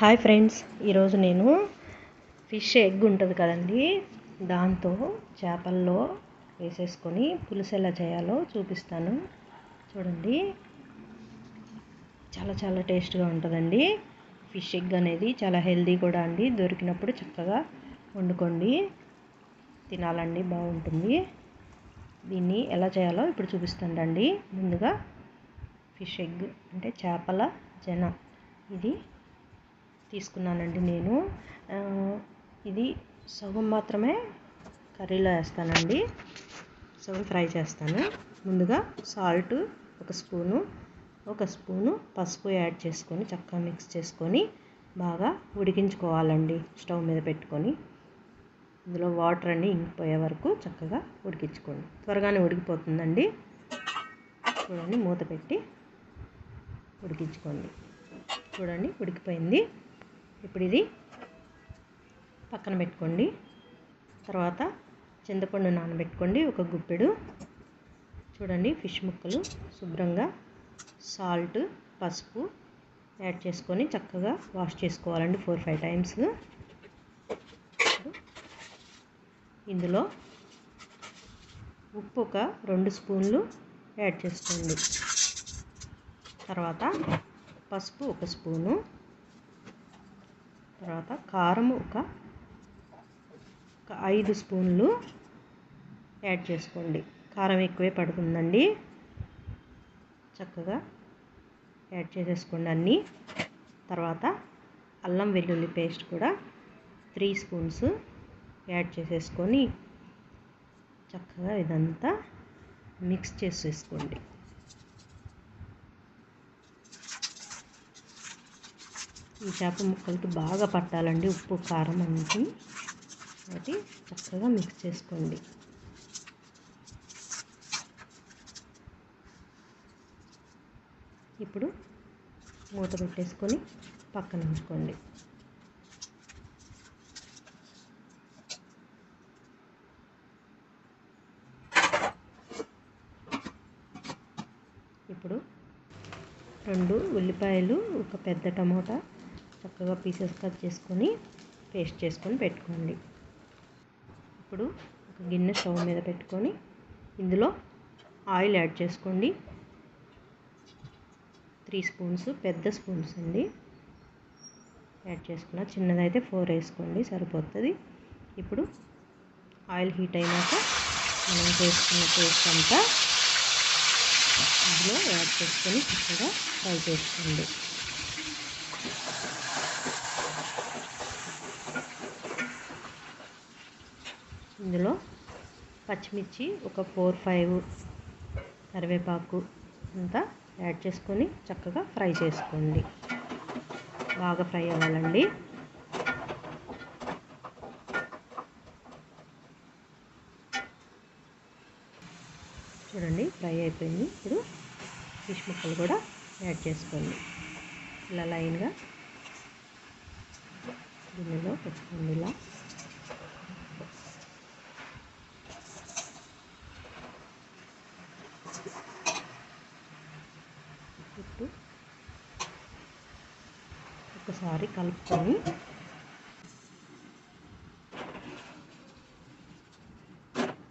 Hi friends ఈరోజు నేను fish egg ఉంటుంది కదండి. దాంతో చేపల్లో వేసేసుకొని పులుసు ఎలా చేయాలో చూపిస్తాను. చూడండి. చాలా చాలా టేస్ట్గా ఉంటుందండి. ఫిష్ ఎగ్ అనేది చాలా హెల్దీ కూడా అండి. దొరికినప్పుడు చక్కగా వండుకోండి. తినాలండి బాగుంటుంది. దీన్ని ఎలా చేయాలో ఇప్పుడు చూపిస్తానండి ముందుగా ఫిష్ ఎగ్ అంటే చేపల జన. ఇది తీసుకున్నానండి నేను. ఇది సగం మాత్రమే కర్రీలో వేస్తానండి. సగం ఫ్రై చేస్తాను. ముందుగా సాల్ట్ ఒక స్పూను ఒక స్పూను పసుపు యాడ్ చేసుకొని చక్కగా మిక్స్ చేసుకొని బాగా ఉడికించుకోవాలండి స్టవ్ మీద పెట్టుకొని. ఇందులో వాటర్ అన్నీ ఇంకిపోయే వరకు చక్కగా ఉడికించుకోండి. త్వరగానే ఉడికిపోతుందండి. చూడండి మూత పెట్టి ఉడికించుకోండి. చూడండి ఉడికిపోయింది. ఇప్పుడు ఇది పక్కన పెట్టుకోండి. తర్వాత చింతపండు నానబెట్టుకోండి ఒక గుప్పెడు. చూడండి ఫిష్ ముక్కలు శుభ్రంగా సాల్ట్ పసుపు యాడ్ చేసుకొని చక్కగా వాష్ చేసుకోవాలండి ఫోర్ ఫైవ్ టైమ్స్. ఇందులో ఉప్పు ఒక రెండు స్పూన్లు యాడ్ చేసుకోండి. తర్వాత పసుపు ఒక స్పూను తర్వాత కారం ఒక ఒక ఐదు స్పూన్లు యాడ్ చేసుకోండి. కారం ఎక్కువే పడుతుందండి. చక్కగా యాడ్ చేసేసుకోండి అన్నీ. తర్వాత అల్లం వెల్లుల్లి పేస్ట్ కూడా త్రీ స్పూన్స్ యాడ్ చేసేసుకొని చక్కగా ఇదంతా మిక్స్ చేసేసుకోండి. ఈ చేప ముక్కలకి బాగా పట్టాలండి ఉప్పు కారం అనేది అది చక్కగా మిక్స్ చేసుకోండి. ఇప్పుడు మూత పెట్టేసుకొని పక్కన ఉంచుకోండి. ఇప్పుడు రెండు ఉల్లిపాయలు ఒక పెద్ద టమోటా చక్కగా పీసెస్ కట్ చేసుకొని పేస్ట్ చేసుకొని పెట్టుకోండి. ఇప్పుడు ఒక గిన్నె స్టవ్ మీద పెట్టుకొని ఇందులో ఆయిల్ యాడ్ చేసుకోండి. త్రీ స్పూన్స్ పెద్ద స్పూన్స్ అండి. యాడ్ చేసుకున్న చిన్నదైతే ఫోర్ వేసుకోండి సరిపోతుంది. ఇప్పుడు ఆయిల్ హీట్ అయినాక మనం చేసుకున్న పేస్ట్ అంతా ఇందులో యాడ్ చేసుకొని చక్కగా ఫ్రై చేసుకోండి. ఇందులో పచ్చిమిర్చి ఒక ఫోర్ ఫైవ్ కరివేపాకు అంతా యాడ్ చేసుకొని చక్కగా ఫ్రై చేసుకోండి. బాగా ఫ్రై అవ్వాలండి. చూడండి ఫ్రై అయిపోయింది. ఇప్పుడు ఫిష్ ముక్కలు కూడా యాడ్ చేసుకోండి. ఇలా లైన్గా గిన్నెలో పెట్టుకోండి ఇలా ఇప్పుడు ఒకసారి కలుపుకొని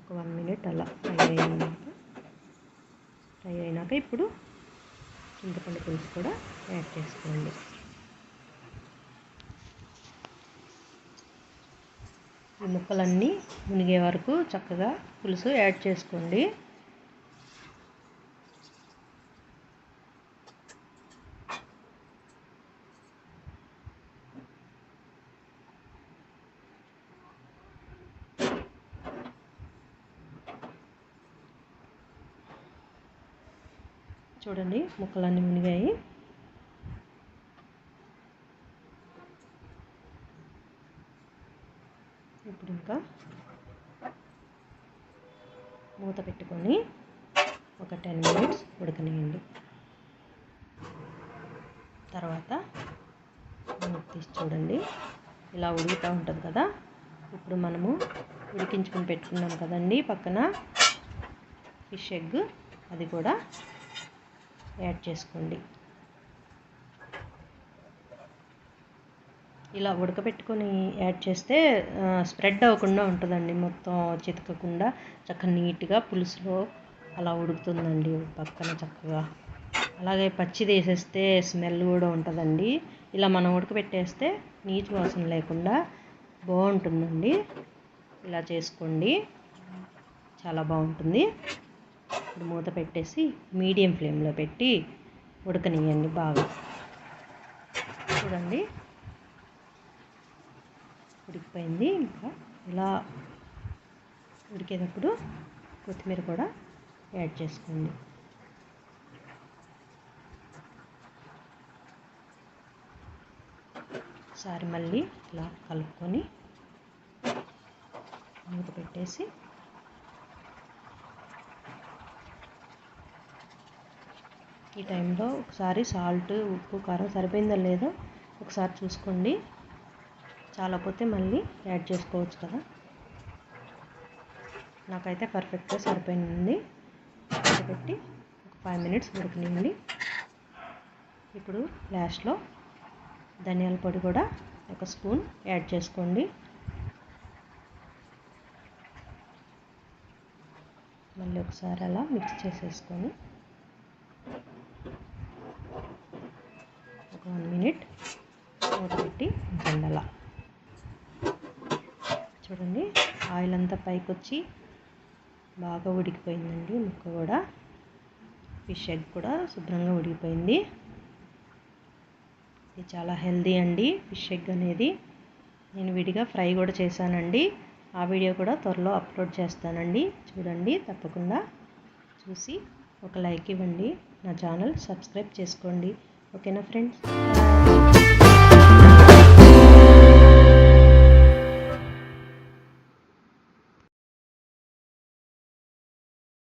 ఒక వన్ మినిట్ అలా ఫ్రై అయినాక ఫ్రై అయినాక ఇప్పుడు చింతపండు పులుసు కూడా యాడ్ చేసుకోండి. ఈ ముక్కలన్నీ మునిగే వరకు చక్కగా పులుసు యాడ్ చేసుకోండి. చూడండి ముక్కలన్నీ మునిగాయి. ఇప్పుడు ఇంకా మూత పెట్టుకొని ఒక టెన్ మినిట్స్ ఉడకనియండి. తర్వాత మూత తీసి చూడండి. ఇలా ఉడుకుతూ ఉంటుంది కదా. ఇప్పుడు మనము ఉడికించుకొని పెట్టుకున్నాం కదండి పక్కన ఫిష్ ఎగ్ అది కూడా యాడ్ చేసుకోండి. ఇలా ఉడకబెట్టుకొని యాడ్ చేస్తే స్ప్రెడ్ అవ్వకుండా ఉంటుందండి మొత్తం చితకకుండా. చక్కగా నీట్గా పులుసులో అలా ఉడుకుతుందండి పక్కన చక్కగా. అలాగే పచ్చిది వేసేస్తే స్మెల్ కూడా ఉంటుందండి. ఇలా మనం ఉడకబెట్టేస్తే నీచు వాసన లేకుండా బాగుంటుందండి. ఇలా చేసుకోండి. చాలా బాగుంటుంది. ఇప్పుడు మూత పెట్టేసి మీడియం ఫ్లేమ్లో పెట్టి ఉడకనియండి బాగా. చూడండి. ఉడికిపోయింది. ఇంకా ఇలా ఉడికేటప్పుడు కొత్తిమీర కూడా యాడ్ చేసుకోండి. ఒకసారి మళ్ళీ ఇలా కలుపుకొని మూత పెట్టేసి ఈ టైంలో ఒకసారి సాల్ట్ ఉప్పు కారం సరిపోయిందో లేదో ఒకసారి చూసుకోండి. చాలపోతే మళ్ళీ యాడ్ చేసుకోవచ్చు కదా. నాకైతే పర్ఫెక్ట్గా సరిపోయింది. పెట్టి ఒక ఫైవ్ మినిట్స్ ఉడకనియండి. ఇప్పుడు లాస్ట్లో ధనియాల పొడి కూడా ఒక స్పూన్ యాడ్ చేసుకోండి. మళ్ళీ ఒకసారి అలా మిక్స్ చేసేసుకొని ఒక వన్ మినిట్ మూత పెట్టి ఉంచండి చూడండి ఆయిల్ అంతా పైకి వచ్చి బాగా ఉడికిపోయిందండి ముక్క కూడా. ఫిష్ ఎగ్ కూడా శుభ్రంగా ఉడికిపోయింది. ఇది చాలా హెల్దీ అండి ఫిష్ ఎగ్ అనేది. నేను విడిగా ఫ్రై కూడా చేశానండి. ఆ వీడియో కూడా త్వరలో అప్లోడ్ చేస్తానండి. చూడండి తప్పకుండా చూసి ఒక లైక్ ఇవ్వండి. నా ఛానల్ సబ్స్క్రైబ్ చేసుకోండి. ఓకేనా ఫ్రెండ్స్?